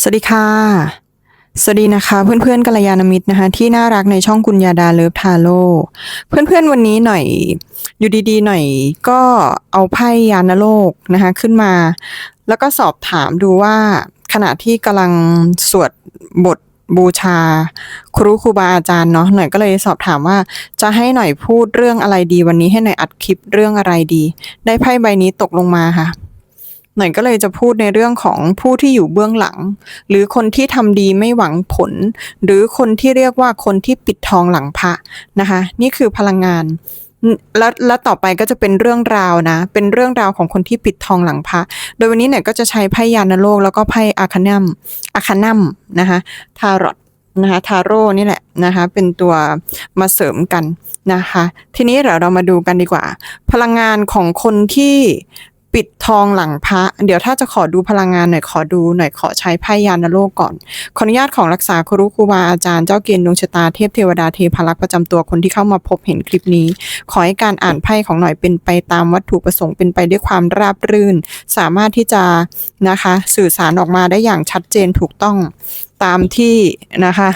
สวัสดีค่ะ สวัสดีนะคะเพื่อนๆกัลยาณมิตรนะคะ ที่น่ารักในช่องกุญญาดาเลิฟทาโร่เพื่อนๆวันนี้หน่อยอยู่ดีๆหน่อยก็เอาไพ่ยานโลกนะคะขึ้นมา แล้วก็สอบถามดูว่าขณะที่กำลังสวดบทบูชา ครูครูบาอาจารย์เนาะหน่อยก็เลยสอบถามว่าจะให้หน่อยพูดเรื่องอะไรดีวันนี้ให้หน่อยอัดคลิปเรื่องอะไรดี ได้ไพ่ใบนี้ตกลงมาค่ะ หน่อยก็เลยจะพูดในเรื่องของผู้ที่อยู่เบื้องหลัง หรือคนที่ทำดีไม่หวังผล หรือคนที่เรียกว่าคนที่ปิดทองหลังพระนะคะ นี่คือพลังงานแล้วแล้วต่อไปก็จะเป็นเรื่องราวนะ เป็นเรื่องราวของคนที่ปิดทองหลังพระ โดยวันนี้เนี่ยก็จะใช้ไพ่ยานโลกแล้วก็ไพ่อาคานัมอาคานัมนะคะทารอตนะคะทาโร่นี่แหละนะคะเป็นตัวมาเสริมกันนะคะ ทีนี้เดี๋ยวเรามาดูกันดีกว่า พลังงานของคนที่ ปิดทองหลังพระ เดี๋ยวถ้าจะขอดูพลังงานหน่อยขอดูหน่อยขอใช้ไพ่ยานโลกก่อน ขออนุญาตของรักษาครูครูบาอาจารย์เจ้าเกณฑ์ดวงชะตาเทพเทวดาเทพารักษ์ประจำตัวคนที่เข้ามาพบเห็นคลิปนี้ ขอให้การอ่านไพ่ของหน่อยเป็นไปตามวัตถุประสงค์เป็นไปด้วยความราบรื่น สามารถที่จะนะคะ สื่อสารออกมาได้อย่างชัดเจนถูกต้องตามที่นะคะ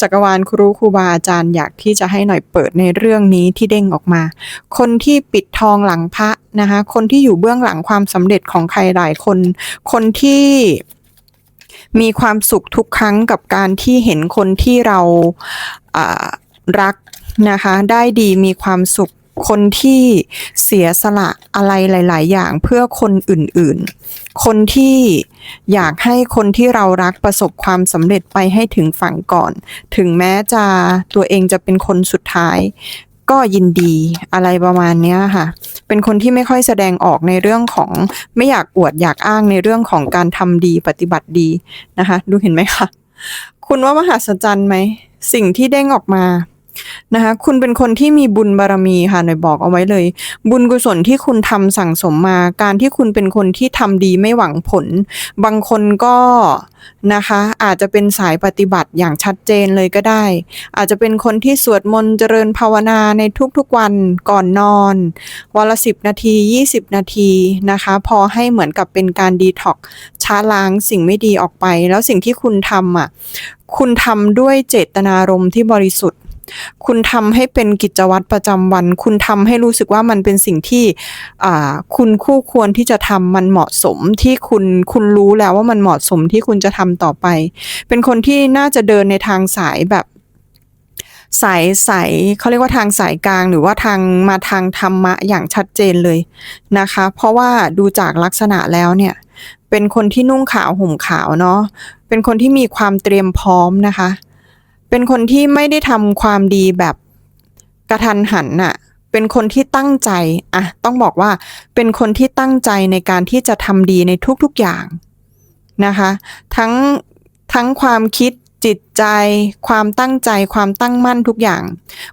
จักรวาลครูครูบาอาจารย์อยากที่จะให้หน่อยเปิดในเรื่องนี้ที่เด้งออกมา คนที่ปิดทองหลังพระนะคะ คนที่อยู่เบื้องหลังความสำเร็จของใครหลายคน คนที่มีความสุขทุกครั้งกับการที่เห็นคนที่เราารักนะคะ ได้ดีมีความสุข คนที่เสียสละอะไรหลาย ๆ อย่างเพื่อคนอื่น ๆ คนที่อยากให้คนที่เรารักประสบความสำเร็จไปให้ถึงฝั่งก่อน ถึงแม้จะตัวเองจะเป็นคนสุดท้าย ก็ยินดีอะไรประมาณนี้ค่ะ เป็นคนที่ไม่ค่อยแสดงออกในเรื่องของไม่อยากอวดอยากอ้างในเรื่องของการทำดีปฏิบัติดีนะคะ ดูเห็นไหมคะ คุณว่ามหัศจรรย์ไหม สิ่งที่เด้งออกมา นะคะคุณเป็นคนที่มีบุญบารมีค่ะหน่อยบอกเอาไว้เลย บุญกุศลที่คุณทำสั่งสมมา การที่คุณเป็นคนที่ทำดีไม่หวังผล บางคนก็นะคะอาจจะเป็นสายปฏิบัติอย่างชัดเจนเลยก็ได้ อาจจะเป็นคนที่สวดมนต์เจริญภาวนาในทุกๆวันก่อนนอน วันละสิบนาที 20 นาทีนะคะ พอให้เหมือนกับเป็นการดีท็อกช้าล้างสิ่งไม่ดีออกไป แล้วสิ่งที่คุณทำอะคุณทำด้วยเจตนารมณ์ที่บริสุทธิ คุณทำให้เป็นกิจวัตรประจำวัน คุณทำให้รู้สึกว่ามันเป็นสิ่งที่คุณคู่ควรที่จะทำมันเหมาะสมที่คุณคุณรู้แล้วว่ามันเหมาะสมที่คุณจะทำต่อไป เป็นคนที่น่าจะเดินในทางสายแบบสายสายเขาเรียกว่าทางสายกลางหรือว่าทางมาทางธรรมะอย่างชัดเจนเลยนะคะ เพราะว่าดูจากลักษณะแล้วเนี่ย เป็นคนที่นุ่งขาวห่มขาวเนาะเป็นคนที่มีความเตรียมพร้อมนะคะ เป็นคนที่ไม่ได้ทำความดีแบบกระทันหันน่ะ เป็นคนที่ตั้งใจอะต้องบอกว่าเป็นคนที่ตั้งใจในการที่จะทำดีในทุกๆอย่างนะคะ ทั้งทั้งความคิด จิตใจ ความตั้งใจความตั้งมั่นทุกอย่าง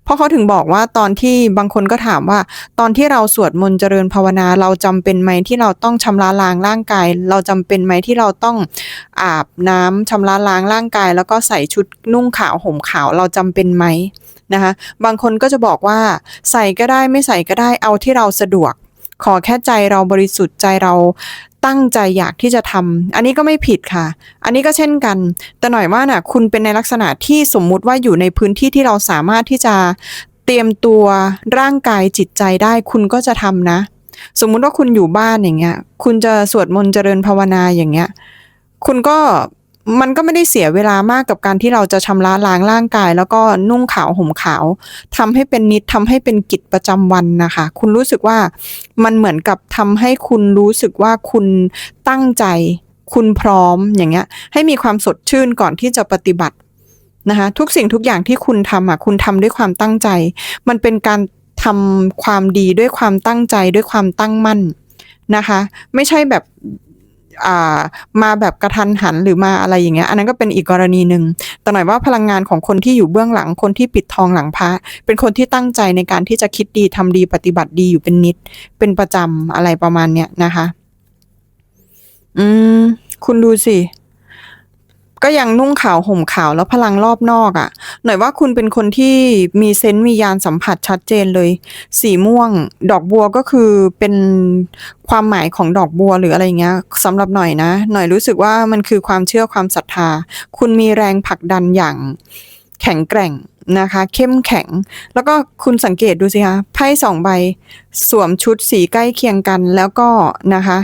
เพราะเขาถึงบอกว่าตอนที่บางคนก็ถามว่า ตอนที่เราสวดมนต์เจริญภาวนาเราจำเป็นไหมที่เราต้องชำระล้างร่างกาย เราจำเป็นไหมที่เราต้องอาบน้ำชำระล้างร่างกาย แล้วก็ใส่ชุดนุ่งขาวห่มขาวเราจำเป็นไหมนะคะบางคนก็จะบอกว่าใส่ก็ได้ไม่ใส่ก็ได้เอาที่เราสะดวก ขอแค่ใจเราบริสุทธิ์ใจเราตั้งใจอยากที่จะทำอันนี้ก็ไม่ผิดค่ะ อันนี้ก็เช่นกัน แต่หน่อยว่าน่ะคุณเป็นในลักษณะที่สมมุติว่าอยู่ในพื้นที่ที่เราสามารถที่จะเตรียมตัวร่างกายจิตใจได้คุณก็จะทำนะ สมมุติว่าคุณอยู่บ้านอย่างเงี้ย คุณจะสวดมนต์เจริญภาวนาอย่างเงี้ย คุณก็ มันก็ไม่ได้เสียเวลามากกับการที่เราจะชำระล้างร่างกาย แล้วก็นุ่งขาวห่มขาวทำให้เป็นนิดทำให้เป็นกิจประจำวันนะคะ คุณรู้สึกว่ามันเหมือนกับทำให้คุณรู้สึกว่าคุณตั้งใจ คุณพร้อมอย่างเงี้ย ให้มีความสดชื่นก่อนที่จะปฏิบัตินะคะทุกสิ่งทุกอย่างที่คุณทำอะคุณทำด้วยความตั้งใจ มันเป็นการทำความดีด้วยความตั้งใจด้วยความตั้งมั่นนะคะ ไม่ใช่แบบ มาแบบกระทันหันหรือมาอะไรอย่างเงี้ยอันนั้นก็เป็นอีกกรณีหนึ่งแต่หน่อยว่าพลังงานของคนที่อยู่เบื้องหลังคนที่ปิดทองหลังพระเป็นคนที่ตั้งใจในการที่จะคิดดีทำดีปฏิบัติดีอยู่เป็นนิด เป็นประจำอะไรประมาณเนี้ยนะคะ อืม คุณดูสิ ก็ยังนุ่งขาวห่มขาวแล้วพลังรอบนอกอะ่ะ หน่อยว่าคุณเป็นคนที่มีเซนต์มียานสัมผัสชัดเจนเลย สีม่วง ดอกบัวก็คือเป็นความหมายของดอกบัวหรืออะไรเงี้ยสำหรับหน่อยนะ หน่อยรู้สึกว่ามันคือความเชื่อความศรัทธา คุณมีแรงผลักดันอย่างแข็งแกร่งนะคะ เข้มแข็ง แล้วก็คุณสังเกตดูสิคะไพ่สองใบ สวมชุดสีใกล้เคียงกันแล้วก็นะคะ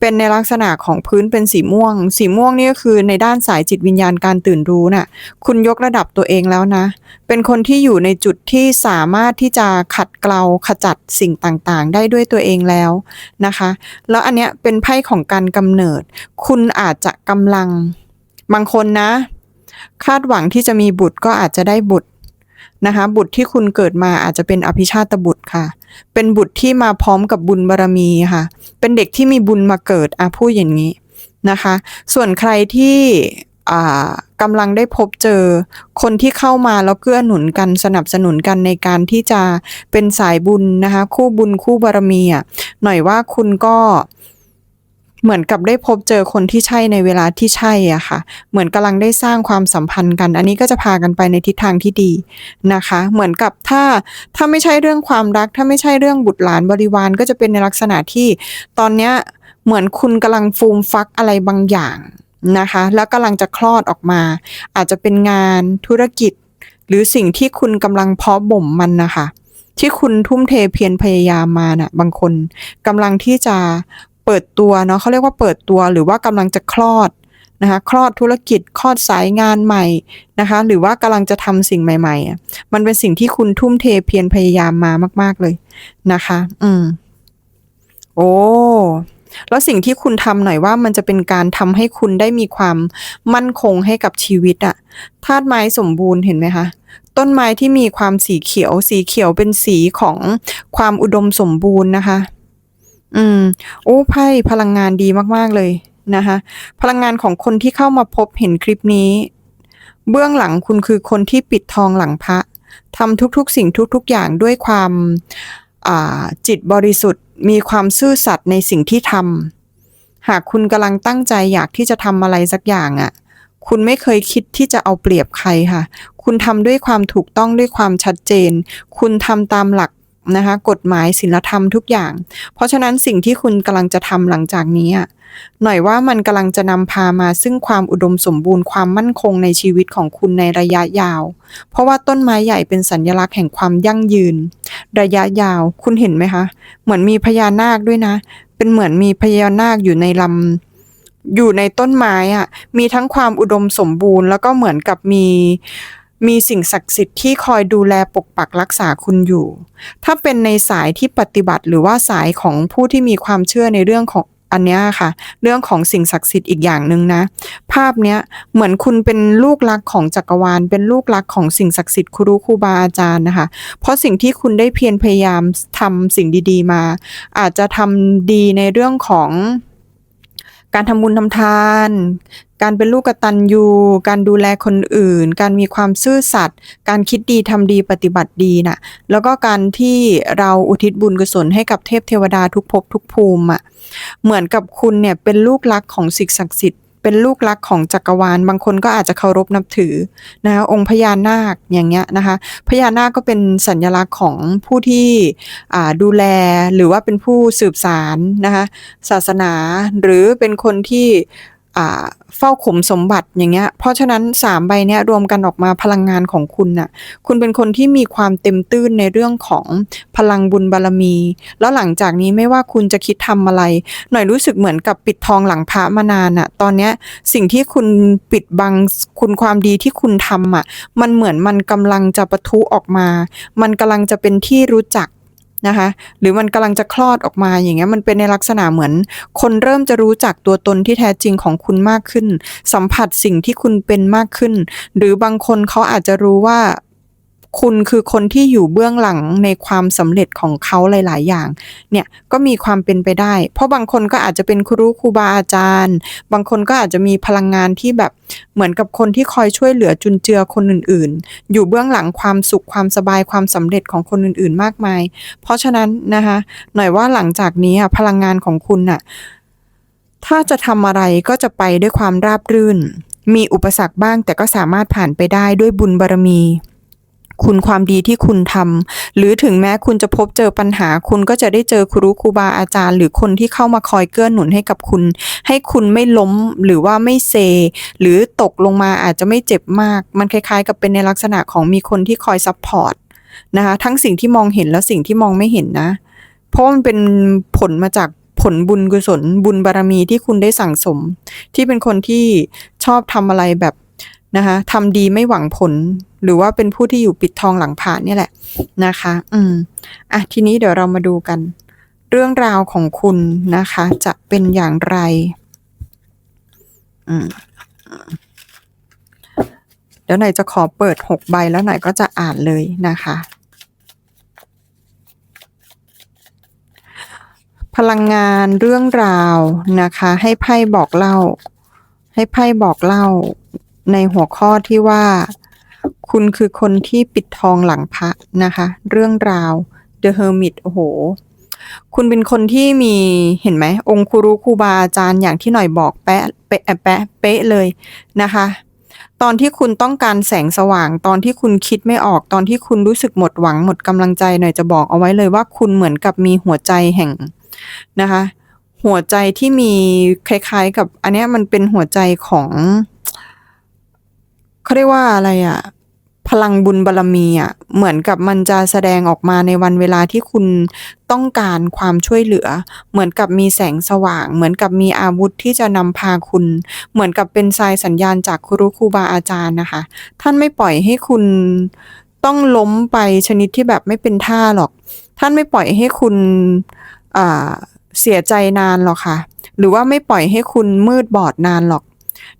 เป็นในลักษณะของพื้นเป็นสีม่วง สีม่วงนี่ก็คือในด้านสายจิตวิญญาณการตื่นรู้น่ะ คุณยกระดับตัวเองแล้วนะ เป็นคนที่อยู่ในจุดที่สามารถที่จะขัดเกลาขจัดสิ่งต่างๆ ได้ด้วยตัวเองแล้วนะคะ แล้วอันเนี้ยเป็นไพ่ของการกำเนิด คุณอาจจะกำลังบางคนนะ คาดหวังที่จะมีบุตรก็อาจจะได้บุตรนะคะบุตรที่คุณเกิดมาอาจจะเป็นอภิชาตบุตรค่ะ เป็นบุตรที่มาพร้อมกับบุญบารมีค่ะ เป็นเด็กที่มีบุญมาเกิดอะพูดอย่างนี้นะคะ ส่วนใครที่กำลังได้พบเจอคนที่เข้ามาแล้วเกื้อหนุนกันสนับสนุนกันในการที่จะเป็นสายบุญนะคะ คู่บุญคู่บารมีอะหน่อยว่าคุณก็ เหมือนกับได้พบเจอคนที่ใช่ในเวลาที่ใช่อะค่ะ เหมือนกำลังได้สร้างความสัมพันธ์กัน อันนี้ก็จะพากันไปในทิศทางที่ดีนะคะ เหมือนกับถ้าถ้าไม่ใช่เรื่องความรัก ถ้าไม่ใช่เรื่องบุตรหลานบริวารก็จะเป็นในลักษณะที่ตอนเนี้ยเหมือนคุณกำลังฟูมฟักอะไรบางอย่างนะคะ แล้วกำลังจะคลอดออกมา อาจจะเป็นงานธุรกิจ หรือสิ่งที่คุณกำลังเพาะบ่มมันนะคะที่คุณทุ่มเทเพียรพยายามมาน่ะบางคนกำลังที่จะ เปิดตัวเนาะเขาเรียกว่าเปิดตัวหรือว่ากำลังจะคลอดนะคะคลอดธุรกิจคลอดสายงานใหม่นะคะหรือว่ากำลังจะทำสิ่งใหม่ๆอะมันเป็นสิ่งที่คุณทุ่มเทเพียรพยายามมามาก ๆเลยนะคะ อืม โอ้แล้วสิ่งที่คุณทำหน่อยว่ามันจะเป็นการทำให้คุณได้มีความมั่นคงให้กับชีวิตอะธาตุไม้สมบูรณ์เห็นไหมคะ ต้นไม้ที่มีความสีเขียว สีเขียวเป็นสีของความอุดมสมบูรณ์นะคะ อืม โอ้ไพ่พลังงานดีมากๆเลยนะคะ พลังงานของคนที่เข้ามาพบเห็นคลิปนี้ เบื้องหลังคุณคือคนที่ปิดทองหลังพระทำทุกๆ สิ่งทุกๆ อย่างด้วยความอ่าจิตบริสุทธิ์ มีความซื่อสัตย์ในสิ่งที่ทำหากคุณกำลังตั้งใจอยากที่จะทำอะไรสักอย่างอะ่ะ คุณไม่เคยคิดที่จะเอาเปรียบใครค่ะ คุณทำด้วยความถูกต้องด้วยความชัดเจน คุณทำตามหลัก นะคะกฎหมายศีลธรรมทุกอย่าง เพราะฉะนั้นสิ่งที่คุณกำลังจะทำหลังจากนี้อะหน่อยว่ามันกำลังจะนำพามาซึ่งความอุดมสมบูรณ์ความมั่นคงในชีวิตของคุณในระยะยาว เพราะว่าต้นไม้ใหญ่เป็นสัญลักษณ์แห่งความยั่งยืน ระยะยาวคุณเห็นไหมคะ เหมือนมีพญานาคด้วยนะ เป็นเหมือนมีพญานาคอยู่ในลำอยู่ในต้นไม้อะมีทั้งความอุดมสมบูรณ์ แล้วก็เหมือนกับมี มีสิ่งศักดิ์สิทธิ์ที่คอยดูแลปกปักรักษาคุณอยู่ ถ้าเป็นในสายที่ปฏิบัติหรือว่าสายของผู้ที่มีความเชื่อในเรื่องของอันนี้ค่ะ เรื่องของสิ่งศักดิ์สิทธิ์อีกอย่างหนึ่งนะ ภาพเนี้ยเหมือนคุณเป็นลูกรักของจักรวาล เป็นลูกรักของสิ่งศักดิ์สิทธิ์ครูครูบาอาจารย์นะคะ เพราะสิ่งที่คุณได้เพียรพยายามทำสิ่งดี ๆ มา อาจจะทำดีในเรื่องของการทำบุญทำทาน การเป็นลูกกตัญญูการดูแลคนอื่น การมีความซื่อสัตย์ การคิดดีทำดีปฏิบัติดีน่ะ แล้วก็การที่เราอุทิศบุญกุศลให้กับเทพเทวดาทุกภพทุกภูมิอะ เหมือนกับคุณเนี่ยเป็นลูกรักของสิ่งศักดิ์สิทธิ์ เป็นลูกรักของจักรวาล บางคนก็อาจจะเคารพนับถือนะคะองค์พญานาคอย่างเงี้ยนะคะ พญานาคก็เป็นสัญลักษณ์ของผู้ที่ดูแลหรือว่าเป็นผู้สืบสารนะคะศาสนาหรือเป็นคนที่ เฝ้าขุมสมบัติอย่างเงี้ย เพราะฉะนั้นสามใบเนี้ยรวมกันออกมาพลังงานของคุณน่ะ คุณเป็นคนที่มีความเต็มตื้นในเรื่องของพลังบุญบารมี แล้วหลังจากนี้ไม่ว่าคุณจะคิดทำอะไร หน่อยรู้สึกเหมือนกับปิดทองหลังพระมานานอะตอนเนี้ยสิ่งที่คุณปิดบังคุณความดีที่คุณทำอะ มันเหมือนมันกำลังจะปะทุออกมา มันกำลังจะเป็นที่รู้จัก นะคะ หรือมันกำลังจะคลอดออกมาอย่างเงี้ยมันเป็นในลักษณะเหมือน คนเริ่มจะรู้จักตัวตนที่แท้จริงของคุณมากขึ้น สัมผัสสิ่งที่คุณเป็นมากขึ้น หรือบางคนเขาอาจจะรู้ว่า คุณคือคนที่อยู่เบื้องหลังในความสำเร็จของเขาหลาย ๆ อย่าง เนี่ยก็มีความเป็นไปได้ เพราะบางคนก็อาจจะเป็นครูครูบาอาจารย์ บางคนก็อาจจะมีพลังงานที่แบบเหมือนกับคนที่คอยช่วยเหลือจุนเจือคนอื่น ๆ อยู่เบื้องหลังความสุขความสบายความสำเร็จของคนอื่น ๆ มากมาย เพราะฉะนั้นนะคะ หน่อยว่าหลังจากนี้อะพลังงานของคุณน่ะถ้าจะทำอะไรก็จะไปด้วยความราบรื่น มีอุปสรรคบ้างแต่ก็สามารถผ่านไปได้ด้วยบุญบารมี คุณความดีที่คุณทำหรือถึงแม้คุณจะพบเจอปัญหา คุณก็จะได้เจอครูครูบาอาจารย์ หรือคนที่เข้ามาคอยเกื้อหนุนให้กับคุณ ให้คุณไม่ล้มหรือว่าไม่เซ หรือตกลงมาอาจจะไม่เจ็บมาก มันคล้ายๆ กับเป็นในลักษณะของมีคนที่คอยซัพพอร์ตนะคะทั้งสิ่งที่มองเห็นและสิ่งที่มองไม่เห็นนะ เพราะมันเป็นผลมาจากผลบุญกุศล บุญบารมีที่คุณได้สั่งสม ที่เป็นคนที่ชอบทำอะไรแบบนะคะทำดีไม่หวังผล หรือว่าเป็นผู้ที่อยู่ปิดทองหลังผ่านเนี่ยแหละนะคะ อืมอะทีนี้เดี๋ยวเรามาดูกัน เรื่องราวของคุณนะคะ จะเป็นอย่างไร อืมเดี๋ยวไหนจะขอเปิดหกใบแล้วไหนก็จะอ่านเลยนะคะพลังงานเรื่องราวนะคะ ให้ไพ่บอกเล่า ให้ไพ่บอกเล่าในหัวข้อที่ว่า คุณคือคนที่ปิดทองหลังพระนะคะ เรื่องราว The Hermit โอ้โห คุณเป็นคนที่มีเห็นไหม องค์ครูครูบาอาจารย์อย่างที่หน่อยบอกแปะเป๊ะแปะเป๊ะเลยนะคะ ตอนที่คุณต้องการแสงสว่าง ตอนที่คุณคิดไม่ออก ตอนที่คุณรู้สึกหมดหวังหมดกำลังใจหน่อยจะบอกเอาไว้เลยว่าคุณเหมือนกับมีหัวใจแห่งนะคะ หัวใจที่มีคล้ายๆ กับอันนี้มันเป็นหัวใจของ เขาเรียกว่าอะไรอะพลังบุญบารรมีอะเหมือนกับมันจะแสดงออกมาในวันเวลาที่คุณต้องการความช่วยเหลือ เหมือนกับมีแสงสว่าง เหมือนกับมีอาวุธที่จะนำพาคุณ เหมือนกับเป็นทรายสัญญาณจากครูครูบาอาจารย์นะคะ ท่านไม่ปล่อยให้คุณต้องล้มไปชนิดที่แบบไม่เป็นท่าหรอก ท่านไม่ปล่อยให้คุณเสียใจนานหรอกค่ะ หรือว่าไม่ปล่อยให้คุณมืดบอดนานหรอก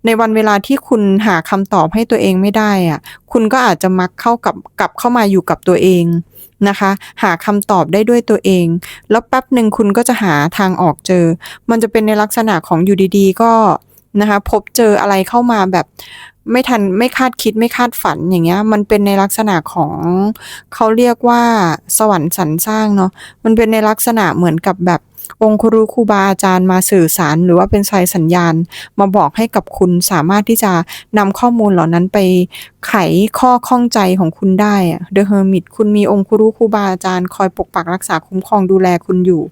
ในวันเวลาที่คุณหาคำตอบให้ตัวเองไม่ได้อะคุณก็อาจจะมักเข้ากับกลับเข้ามาอยู่กับตัวเองนะคะ หาคำตอบได้ด้วยตัวเอง แล้วแป๊บหนึ่งคุณก็จะหาทางออกเจอ มันจะเป็นในลักษณะของอยู่ดีๆ ก็นะคะพบเจออะไรเข้ามาแบบไม่ทันไม่คาดคิดไม่คาดฝันอย่างเงี้ย มันเป็นในลักษณะของเขาเรียกว่าสวรรค์สรรสร้างเนาะมันเป็นในลักษณะเหมือนกับแบบ องค์ครูครูบาอาจารย์มาสื่อสาร หรือว่าเป็นสายสัญญาณ มาบอกให้กับคุณสามารถที่จะนำข้อมูลเหล่านั้นไปไขข้อข้องใจของคุณได้เดอะเฮอร์มิตคุณมีองค์ครูครูบาอาจารย์คอยปกปักรักษาคุ้มครองดูแลคุณอยู่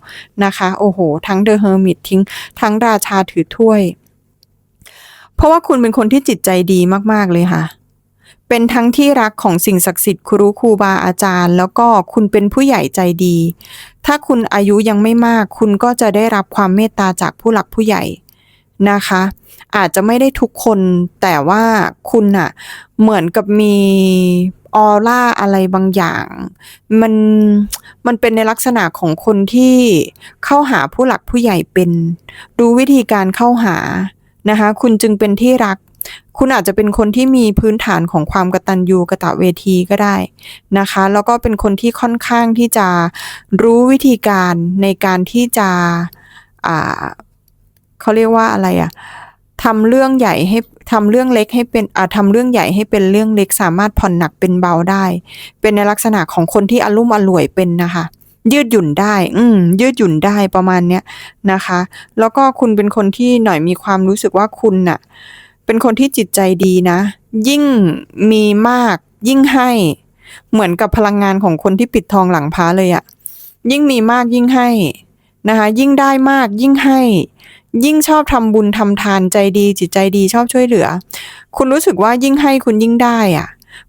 นะคะ โอ้โห ทั้งเดอะเฮอร์มิตทิ้งทั้งราชาถือถ้วย เพราะว่าคุณเป็นคนที่จิตใจดีมาก ๆ เลยค่ะ เป็นทั้งที่รักของสิ่งศักดิ์สิทธิ์ครูครูบาอาจารย์ แล้วก็คุณเป็นผู้ใหญ่ใจดี ถ้าคุณอายุยังไม่มาก คุณก็จะได้รับความเมตตาจากผู้หลักผู้ใหญ่นะคะ อาจจะไม่ได้ทุกคนแต่ว่าคุณอะเหมือนกับมีออร่าอะไรบางอย่าง มันมันเป็นในลักษณะของคนที่เข้าหาผู้หลักผู้ใหญ่เป็น รู้วิธีการเข้าหานะคะ คุณจึงเป็นที่รัก คุณอาจจะเป็นคนที่มีพื้นฐานของความกระตัญญูกระตะเวทีก็ได้นะคะ แล้วก็เป็นคนที่ค่อนข้างที่จะรู้วิธีการในการที่จะอ่าเขาเรียกว่าอะไรอะทำเรื่องใหญ่ให้ทำเรื่องเล็กให้เป็นอ่าทำเรื่องใหญ่ให้เป็นเรื่องเล็กสามารถผ่อนหนักเป็นเบาได้ เป็นในลักษณะของคนที่อารมุ่มอร่วยเป็นนะคะ ยืดหยุ่นได้ อืม ยืดหยุ่นได้ประมาณเนี้ยนะคะ แล้วก็คุณเป็นคนที่หน่อยมีความรู้สึกว่าคุณน่ะ เป็นคนที่จิตใจดีนะ ยิ่งมีมาก ยิ่งให้ เหมือนกับพลังงานของคนที่ปิดทองหลังพระเลยอะยิ่งมีมากยิ่งให้นะคะยิ่งได้มากยิ่งให้ ยิ่งชอบทำบุญทำทานใจดี จิตใจดีชอบช่วยเหลือ คุณรู้สึกว่ายิ่งให้คุณยิ่งได้อะ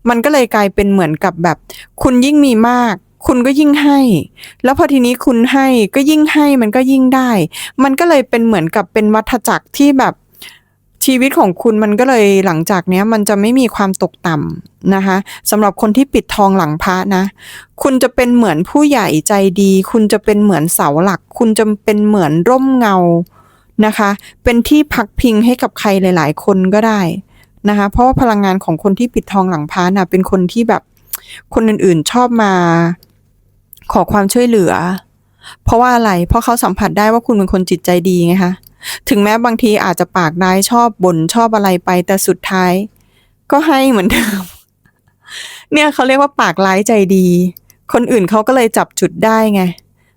มันก็เลยกลายเป็นเหมือนกับแบบ คุณยิ่งมีมาก คุณก็ยิ่งให้ แล้วพอทีนี้คุณให้ก็ยิ่งให้มันก็ยิ่งได้ มันก็เลยเป็นเหมือนกับเป็นวัฏจักรที่แบบ ชีวิตของคุณมันก็เลยหลังจากเนี้ยมันจะไม่มีความตกต่ำนะคะสำหรับคนที่ปิดทองหลังพระนะ คุณจะเป็นเหมือนผู้ใหญ่ใจดี คุณจะเป็นเหมือนเสาหลัก คุณจะเป็นเหมือนร่มเงานะคะ เป็นที่พักพิงให้กับใครหลาย ๆ คนก็ได้นะคะ เพราะว่าพลังงานของคนที่ปิดทองหลังพระน่ะเป็นคนที่แบบคนอื่นๆชอบมาขอความช่วยเหลือ เพราะว่าอะไร เพราะเขาสัมผัสได้ว่าคุณเป็นคนจิตใจดีไงคะ ถึงแม้บางทีอาจจะปากร้ายชอบบ่นชอบอะไรไป แต่สุดท้าย ก็ให้เหมือนเดิม เนี่ยเขาเรียกว่าปากร้ายใจดี คนอื่นเขาก็เลยจับจุดได้ไง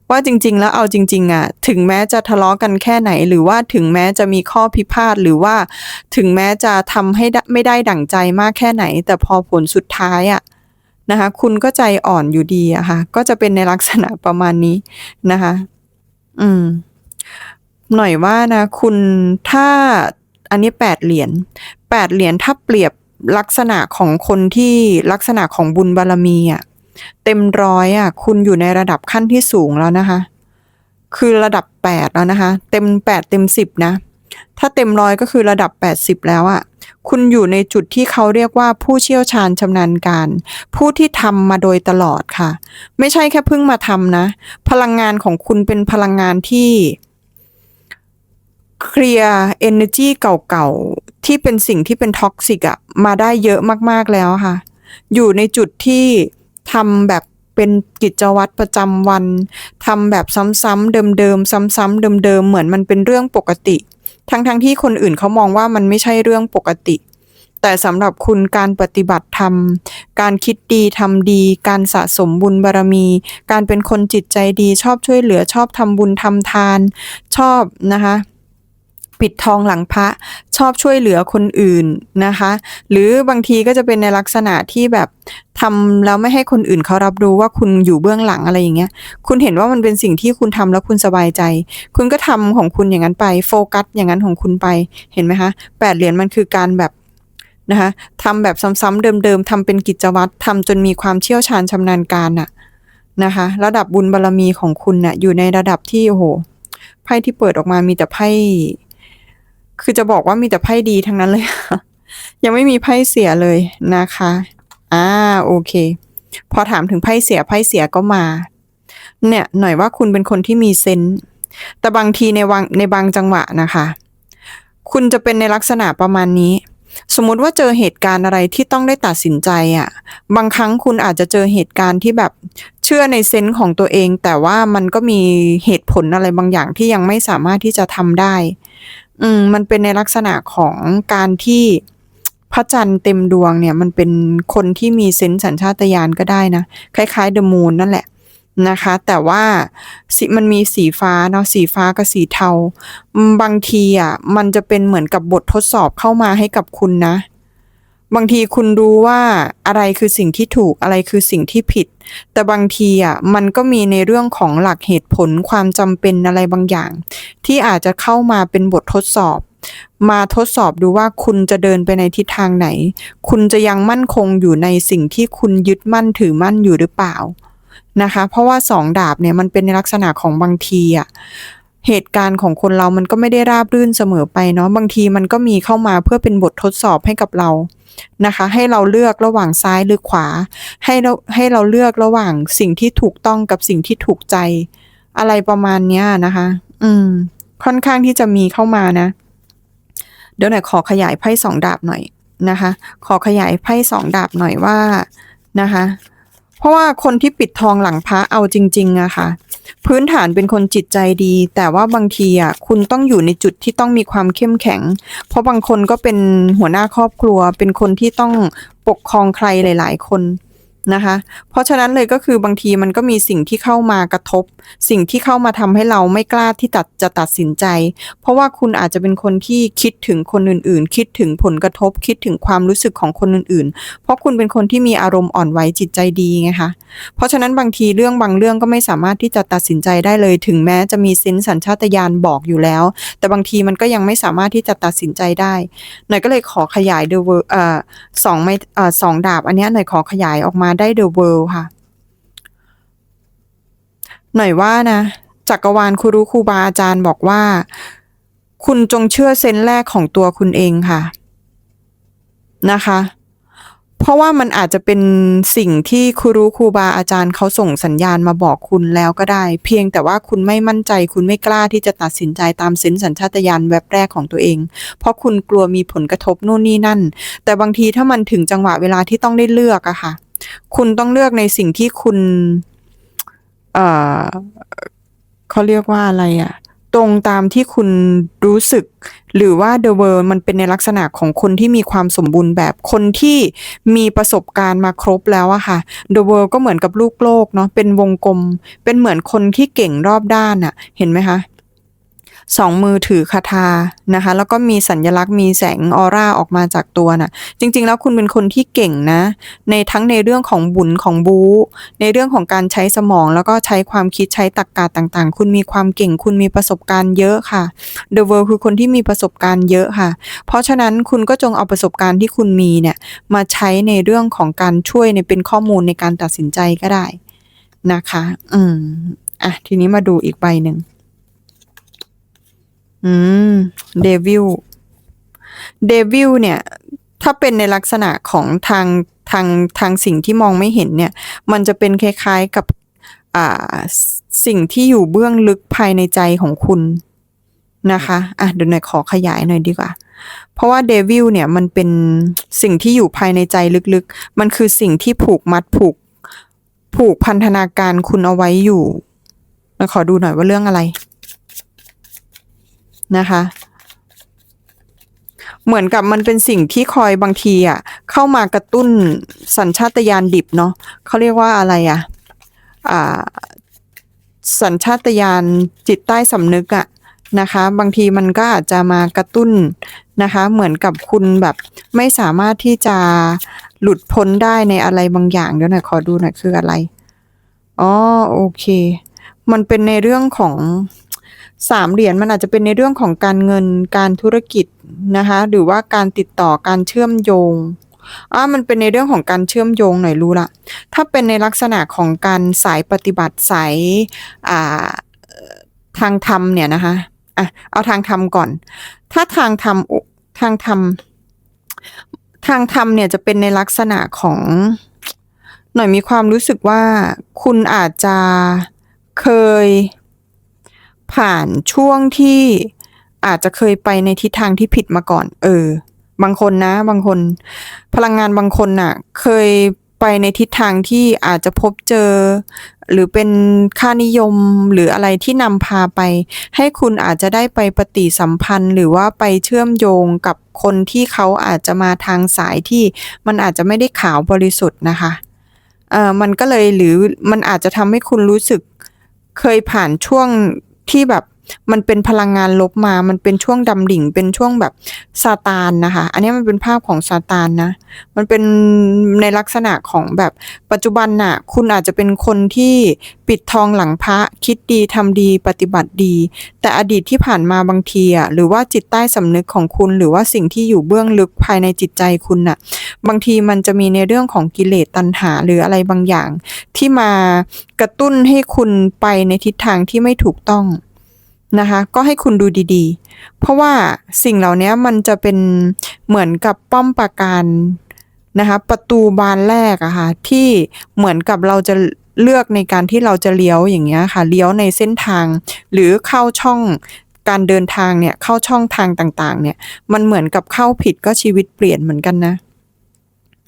ว่าจริง ๆ แล้วเอาจริง ๆอะถึงแม้จะทะเลาะกันแค่ไหน หรือว่าถึงแม้จะมีข้อพิพาทหรือว่า ถึงแม้จะทำให้ไม่ได้ดั่งใจมากแค่ไหน แต่พอผลสุดท้ายอะนะคะ คุณก็ใจอ่อนอยู่ดีอะค่ะ ก็จะเป็นในลักษณะประมาณนี้นะคะ อืม หน่อยว่านะคุณถ้าอันนี้แปดเหรียญแปดเหรียญถ้าเปรียบลักษณะของคนที่ลักษณะของบุญบารมีอะเต็มร้อยอะคุณอยู่ในระดับขั้นที่สูงแล้วนะคะ คือระดับแปดแล้วนะคะ เต็มแปดเต็มสิบนะ ถ้าเต็มร้อยก็คือระดับแปดสิบแล้วอะคุณอยู่ในจุดที่เขาเรียกว่าผู้เชี่ยวชาญชำนาญการ ผู้ที่ทำมาโดยตลอดค่ะ ไม่ใช่แค่เพิ่งมาทำนะ พลังงานของคุณเป็นพลังงานที่ เคลียร์เอเนอร์จีเก่าๆ ที่เป็นสิ่งที่เป็นท็อกซิกอะมาได้เยอะมากๆแล้วค่ะ อยู่ในจุดที่ทำแบบเป็นกิจวัตรประจำวันทำแบบซ้ำๆเดิมๆซ้ำๆเดิมๆเหมือนมันเป็นเรื่องปกติ ทั้งๆทที่คนอื่นเขามองว่ามันไม่ใช่เรื่องปกติ แต่สำหรับคุณการปฏิบัติธรรม การคิดดีทำดี การสะสมบุญบารมี การเป็นคนจิตใจดีชอบช่วยเหลือชอบทำบุญทำทาน ชอบนะคะ ปิดทองหลังพระชอบช่วยเหลือคนอื่นนะคะ หรือบางทีก็จะเป็นในลักษณะที่แบบทำแล้วไม่ให้คนอื่นเขารับรู้ว่าคุณอยู่เบื้องหลังอะไรอย่างเงี้ย คุณเห็นว่ามันเป็นสิ่งที่คุณทำแล้วคุณสบายใจ คุณก็ทำของคุณอย่างนั้นไป โฟกัสอย่างนั้นของคุณไปเห็นไหมคะแปดเหรียญมันคือการแบบนะคะทำแบบซ้ำๆเดิมๆทำเป็นกิจวัตรทำจนมีความเชี่ยวชาญชำนาญการน่ะนะคะระดับบุญบารรมีของคุณน่ะอยู่ในระดับที่โอ้โหไพ่ที่เปิดออกมามีแต่ไพ่ คือจะบอกว่ามีแต่ไพ่ดีทั้งนั้นเลย ยังไม่มีไพ่เสียเลยนะคะ อ่าโอเค พอถามถึงไพ่เสียไพ่เสียก็มา เนี่ย หน่อยว่าคุณเป็นคนที่มีเซนส์แต่บางทีในวังในบางจังหวะนะคะ คุณจะเป็นในลักษณะประมาณนี้ สมมติว่าเจอเหตุการณ์อะไรที่ต้องได้ตัดสินใจอะ่ะ บางครั้งคุณอาจจะเจอเหตุการณ์ที่แบบเชื่อในเซนส์ของตัวเอง แต่ว่ามันก็มีเหตุผลอะไรบางอย่างที่ยังไม่สามารถที่จะทำได้ อืมมันเป็นในลักษณะของการที่พระจันทร์เต็มดวงเนี่ย มันเป็นคนที่มีเซนส์สัญชาตญาณก็ได้นะ คล้ายๆเดอะมูนนั่นแหละนะคะ แต่ว่าสีมันมีสีฟ้าเนาะสีฟ้ากับสีเทา บางทีอะมันจะเป็นเหมือนกับบททดสอบเข้ามาให้กับคุณนะ บางทีคุณรู้ว่าอะไรคือสิ่งที่ถูกอะไรคือสิ่งที่ผิด แต่บางทีอะมันก็มีในเรื่องของหลักเหตุผลความจำเป็นอะไรบางอย่าง ที่อาจจะเข้ามาเป็นบททดสอบ มาทดสอบดูว่าคุณจะเดินไปในทิศทางไหน คุณจะยังมั่นคงอยู่ในสิ่งที่คุณยึดมั่นถือมั่นอยู่หรือเปล่านะคะ เพราะว่าสองดาบเนี่ยมันเป็นในลักษณะของบางทีอะเหตุการณ์ของคนเรามันก็ไม่ได้ราบรื่นเสมอไปเนาะบางทีมันก็มีเข้ามาเพื่อเป็นบททดสอบให้กับเรา นะคะ ให้เราเลือกระหว่างซ้ายหรือขวา ให้เราให้เราเลือกระหว่างสิ่งที่ถูกต้องกับสิ่งที่ถูกใจ อะไรประมาณเนี้ยนะคะ อืม ค่อนข้างที่จะมีเข้ามานะ เดี๋ยวหน่อยขอขยายไพ่สองดาบหน่อยนะคะ ขอขยายไพ่สองดาบหน่อยว่านะคะ เพราะว่าคนที่ปิดทองหลังพระเอาจริงๆอะค่ะ พื้นฐานเป็นคนจิตใจดี แต่ว่าบางทีอะคุณต้องอยู่ในจุดที่ต้องมีความเข้มแข็ง เพราะบางคนก็เป็นหัวหน้าครอบครัว เป็นคนที่ต้องปกครองใครหลาย ๆ คน นะคะ เพราะฉะนั้นเลยก็คือบางทีมันก็มีสิ่งที่เข้ามากระทบ สิ่งที่เข้ามาทำให้เราไม่กล้าที่ตัดจะตัดสินใจ เพราะว่าคุณอาจจะเป็นคนที่คิดถึงคนอื่นๆ คิดถึงผลกระทบ คิดถึงความรู้สึกของคนอื่นๆ เพราะคุณเป็นคนที่มีอารมณ์อ่อนไหวจิตใจดีไงคะ เพราะฉะนั้นบางทีเรื่องบางเรื่องก็ไม่สามารถที่จะตัดสินใจได้เลย ถึงแม้จะมีเซนสัญชาตญาณบอกอยู่แล้ว แต่บางทีมันก็ยังไม่สามารถที่จะตัดสินใจได้หน่อยก็เลยขอขยาย The World เอ่อสองไม่สองดาบอันนี้หน่อยขอขยายออกมาได้ The World ค่ะ หน่อยว่านะจักรวาลครูรูครูบาอาจารย์บอกว่า คุณจงเชื่อเซนแรกของตัวคุณเองค่ะนะคะ เพราะว่ามันอาจจะเป็นสิ่งที่ครูรูครูบาอาจารย์เขาส่งสัญญาณมาบอกคุณแล้วก็ได้ เพียงแต่ว่าคุณไม่มั่นใจ คุณไม่กล้าที่จะตัดสินใจตามเซนส์สัญชาตญาณแวบแรกของตัวเอง เพราะคุณกลัวมีผลกระทบนู่นนี่นั่น แต่บางทีถ้ามันถึงจังหวะเวลาที่ต้องได้เลือกอะค่ะ คุณต้องเลือกในสิ่งที่คุณ เอ่อเขาเรียกว่าอะไรอะตรงตามที่คุณรู้สึก หรือว่า The World มันเป็นในลักษณะของคนที่มีความสมบูรณ์แบบคนที่มีประสบการณ์มาครบแล้วอะค่ะ The World ก็เหมือนกับลูกโลกเนาะเป็นวงกลม เป็นเหมือนคนที่เก่งรอบด้านอะเห็นไหมคะ สองมือถือคาถานะคะ แล้วก็มีสัญลักษณ์มีแสงออร่าออกมาจากตัวน่ะ จริง ๆ แล้วคุณเป็นคนที่เก่งนะ ในทั้งในเรื่องของบุญของบูในเรื่องของการใช้สมอง แล้วก็ใช้ความคิดใช้ตรรกะต่างๆ คุณมีความเก่ง คุณมีประสบการณ์เยอะค่ะ The World คือคนที่มีประสบการณ์เยอะค่ะ เพราะฉะนั้นคุณก็จงเอาประสบการณ์ที่คุณมีเนี่ยมาใช้ในเรื่องของการช่วยในเป็นข้อมูลในการตัดสินใจก็ได้นะคะ อืม อะ ทีนี้มาดูอีกใบหนึ่ง อืมเดวิลเดวิลเนี่ย ถ้าเป็นในลักษณะของทางทางทางสิ่งที่มองไม่เห็นเนี่ย มันจะเป็นคล้ายๆกับ อ่าสิ่งที่อยู่เบื้องลึกภายในใจของคุณนะคะ อะเดี๋ยวหน่อยขอขยายหน่อยดีกว่า เพราะว่าเดวิลเนี่ยมันเป็นสิ่งที่อยู่ภายในใจลึกๆ มันคือสิ่งที่ผูกมัดผูก ผูกพันธนาการคุณเอาไว้อยู่ ขอดูหน่อยว่าเรื่องอะไร นะคะ เหมือนกับมันเป็นสิ่งที่คอยบางทีอะ เข้ามากระตุ้นสัญชาตญาณดิบเนาะเขาเรียกว่าอะไรอะอ่าสัญชาตญาณจิตใต้สำนึกอะนะคะ บางทีมันก็อาจจะมากระตุ้นนะคะ เหมือนกับคุณแบบไม่สามารถที่จะหลุดพ้นได้ในอะไรบางอย่างเดี๋ยวหน่อยขอดูหน่อยคืออะไรอ๋อโอเค มันเป็นในเรื่องของ สามเหรียญมันอาจจะเป็นในเรื่องของการเงินการธุรกิจนะคะหรือว่าการติดต่อการเชื่อมโยงอ่ามันเป็นในเรื่องของการเชื่อมโยงหน่อยรู้ละถ้าเป็นในลักษณะของการสายปฏิบัติสายอ่าทางธรรมเนี่ยนะคะอะเอาทางธรรมก่อน ถ้าทางธรรมทางธรรมทางธรรมเนี่ยจะเป็นในลักษณะของหน่อยมีความรู้สึกว่าคุณอาจจะเคย ผ่านช่วงที่อาจจะเคยไปในทิศทางที่ผิดมาก่อน เออ บางคนนะ บางคน พลังงานบางคนน่ะ เคยไปในทิศทางที่อาจจะพบเจอ หรือเป็นค่านิยมหรืออะไรที่นำพาไป ให้คุณอาจจะได้ไปปฏิสัมพันธ์ หรือว่าไปเชื่อมโยงกับคนที่เขาอาจจะมาทางสายที่มันอาจจะไม่ได้ขาวบริสุทธิ์นะคะเอ่อมันก็เลยหรือมันอาจจะทำให้คุณรู้สึกเคยผ่านช่วง ที่แบบ มันเป็นพลังงานลบมา มันเป็นช่วงดำดิ่ง เป็นช่วงแบบซาตานนะคะ อันนี้มันเป็นภาพของซาตานนะ มันเป็นในลักษณะของแบบปัจจุบันน่ะ คุณอาจจะเป็นคนที่ปิดทองหลังพระ คิดดีทำดี ปฏิบัติดี แต่อดีตที่ผ่านมาบางทีอะ หรือว่าจิตใต้สำนึกของคุณ หรือว่าสิ่งที่อยู่เบื้องลึกภายในจิตใจคุณน่ะ บางทีมันจะมีในเรื่องของกิเลสตัณหาหรืออะไรบางอย่าง ที่มากระตุ้นให้คุณไปในทิศทางที่ไม่ถูกต้อง นะคะ ก็ให้คุณดูดีๆ เพราะว่าสิ่งเหล่านี้มันจะเป็นเหมือนกับป้อมปราการนะคะ ประตูบานแรกอะค่ะที่เหมือนกับเราจะเลือกในการที่เราจะเลี้ยวอย่างเงี้ยค่ะ เลี้ยวในเส้นทาง หรือเข้าช่องการเดินทางเนี่ยเข้าช่องทางต่างๆ เนี่ย มันเหมือนกับเข้าผิดก็ชีวิตเปลี่ยนเหมือนกันนะ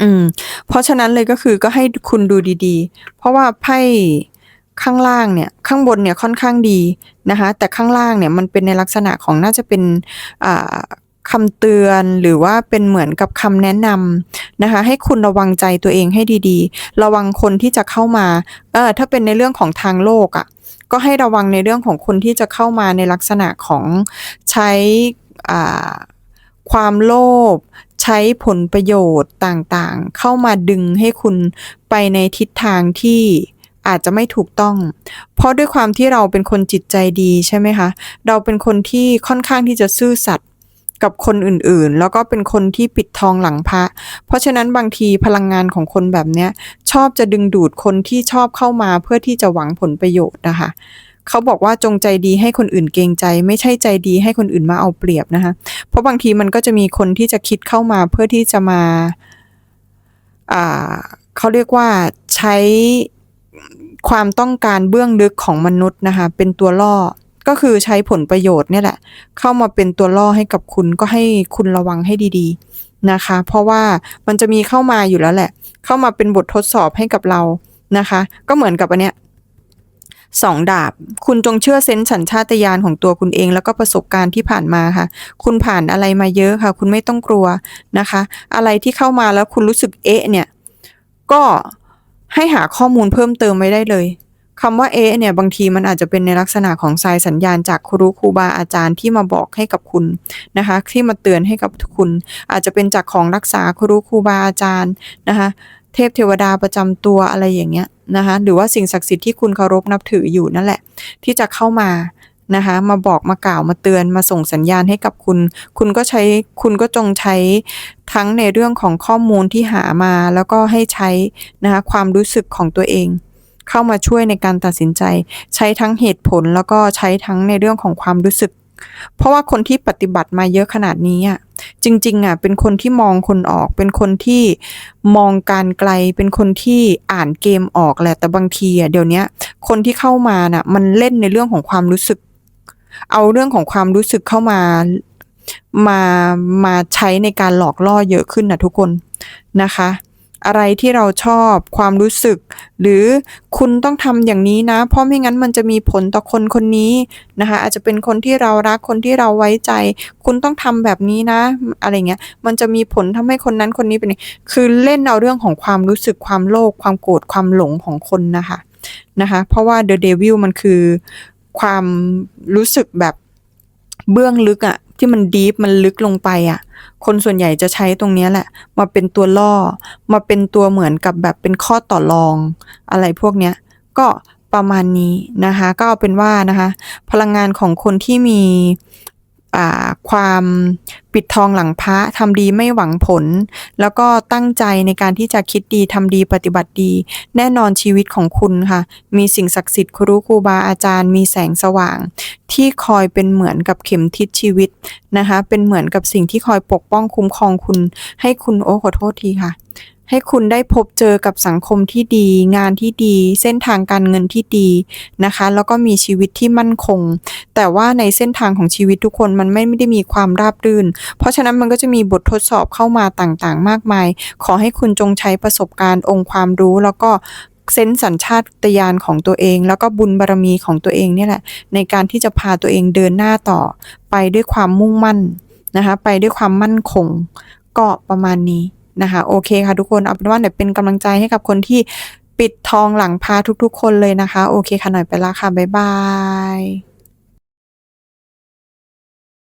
อืม เพราะฉะนั้นเลยก็คือก็ให้คุณดูดี ๆ เพราะว่าไพ่ ข้างล่างเนี่ยข้างบนเนี่ยค่อนข้างดีนะคะแต่ข้างล่างเนี่ยมันเป็นในลักษณะของน่าจะเป็นอ่าคำเตือนหรือว่าเป็นเหมือนกับคำแนะนำนะคะ ให้คุณระวังใจตัวเองให้ดีๆ ระวังคนที่จะเข้ามาเออถ้าเป็นในเรื่องของทางโลกอะ่ะก็ให้ระวังในเรื่องของคนที่จะเข้ามาในลักษณะของใช้ความโลภใช้ผลประโยชน์ต่างๆ เข้ามาดึงให้คุณไปในทิศทางที่ อาจจะไม่ถูกต้อง เพราะด้วยความที่เราเป็นคนจิตใจดีใช่ไหมคะ เราเป็นคนที่ค่อนข้างที่จะซื่อสัตย์กับคนอื่นๆ แล้วก็เป็นคนที่ปิดทองหลังพระ เพราะฉะนั้นบางทีพลังงานของคนแบบเนี้ยชอบจะดึงดูดคนที่ชอบเข้ามาเพื่อที่จะหวังผลประโยชน์นะคะเขาบอกว่าจงใจดีให้คนอื่นเกรงใจ ไม่ใช่ใจดีให้คนอื่นมาเอาเปรียบนะคะ เพราะบางทีมันก็จะมีคนที่จะคิดเข้ามาเพื่อที่จะมา อ่าเขาเรียกว่าใช้ ความต้องการเบื้องลึกของมนุษย์นะคะเป็นตัวล่อก็คือใช้ผลประโยชน์เนี่ยแหละ เข้ามาเป็นตัวล่อให้กับคุณก็ให้คุณระวังให้ดีๆนะคะ เพราะว่ามันจะมีเข้ามาอยู่แล้วแหละ เข้ามาเป็นบททดสอบให้กับเรานะคะ ก็เหมือนกับอันเนี้ยสองดาบ คุณจงเชื่อเซนส์สัญชาตญาณของตัวคุณเอง แล้วก็ประสบการณ์ที่ผ่านมาค่ะ คุณผ่านอะไรมาเยอะค่ะ คุณไม่ต้องกลัวนะคะ อะไรที่เข้ามาแล้วคุณรู้สึกเอ๊ะเนี่ย ก็ ให้หาข้อมูลเพิ่มเติมไว้ได้เลยคำว่าเอเนี่ยบางทีมันอาจจะเป็นในลักษณะของสายสัญญาณจากครูครูบาอาจารย์ที่มาบอกให้กับคุณนะคะ ที่มาเตือนให้กับคุณ อาจจะเป็นจากของรักษาครูครูบาอาจารย์นะคะเทพเทวดาประจำตัวอะไรอย่างเงี้ยนะคะหรือว่าสิ่งศักดิ์สิทธิ์ที่คุณเคารพนับถืออยู่นั่นแหละ ที่จะเข้ามา นะคะ มาบอกมากล่าวมาเตือนมาส่งสัญญาณให้กับคุณ คุณก็ใช้คุณก็จงใช้ทั้งในเรื่องของข้อมูลที่หามา แล้วก็ให้ใช้นะคะความรู้สึกของตัวเอง เข้ามาช่วยในการตัดสินใจ ใช้ทั้งเหตุผลแล้วก็ใช้ทั้งในเรื่องของความรู้สึก เพราะว่าคนที่ปฏิบัติมาเยอะขนาดนี้อะจริงๆอะเป็นคนที่มองคนออก เป็นคนที่มองการไกล เป็นคนที่อ่านเกมออกแหละแต่บางทีอะเดี๋ยวนี้คนที่เข้ามาน่ะมันเล่นในเรื่องของความรู้สึก เอาเรื่องของความรู้สึกเข้ามามามาใช้ในการหลอกล่อเยอะขึ้นนะทุกคนนะคะ อะไรที่เราชอบความรู้สึก หรือคุณต้องทำอย่างนี้นะ เพราะไม่งั้นมันจะมีผลต่อคนคนนี้นะคะอาจจะเป็นคนที่เรารักคนที่เราไว้ใจ คุณต้องทำแบบนี้นะ อะไรเงี้ยมันจะมีผลทำให้คนนั้นคนนี้เป็นคือเล่นเอาเรื่องของความรู้สึกความโลภความโกรธความหลงของคนนะคะนะคะ เพราะว่า The Devil มันคือ ความรู้สึกแบบเบื้องลึกอะที่มันดีฟมันลึกลงไปอะคนส่วนใหญ่จะใช้ตรงนี้แหละ มาเป็นตัวล่อ มาเป็นตัวเหมือนกับแบบเป็นข้อต่อรองอะไรพวกเนี้ย ก็ประมาณนี้นะคะ ก็เอาเป็นว่านะคะ พลังงานของคนที่มี ความปิดทองหลังพระทำดีไม่หวังผล แล้วก็ตั้งใจในการที่จะคิดดีทำดีปฏิบัติดี แน่นอนชีวิตของคุณค่ะ มีสิ่งศักดิ์สิทธิ์ครูครูบาอาจารย์ มีแสงสว่าง ที่คอยเป็นเหมือนกับเข็มทิศชีวิตนะคะ เป็นเหมือนกับสิ่งที่คอยปกป้องคุ้มครองคุณ ให้คุณโอ้ขอโทษทีค่ะ ให้คุณได้พบเจอกับสังคมที่ดี งานที่ดี เส้นทางการเงินที่ดีนะคะ แล้วก็มีชีวิตที่มั่นคง แต่ว่าในเส้นทางของชีวิตทุกคนมันไม่ได้มีความราบรื่น เพราะฉะนั้นมันก็จะมีบททดสอบเข้ามาต่างๆ มากมาย ขอให้คุณจงใช้ประสบการณ์องค์ความรู้แล้วก็เซนสัญชาตญาณของตัวเอง แล้วก็บุญบารมีของตัวเองเนี่ยแหละ ในการที่จะพาตัวเองเดินหน้าต่อ ไปด้วยความมุ่งมั่นนะคะ ไปด้วยความมั่นคง ก็ประมาณนี้ นะคะโอเคค่ะทุกคนเอาเป็นว่าเดี๋ยวเป็นกำลังใจให้กับคนที่ปิดทองหลังพาทุกๆ คนเลยนะคะ โอเคค่ะหน่อยไปละค่ะบ๊ายบาย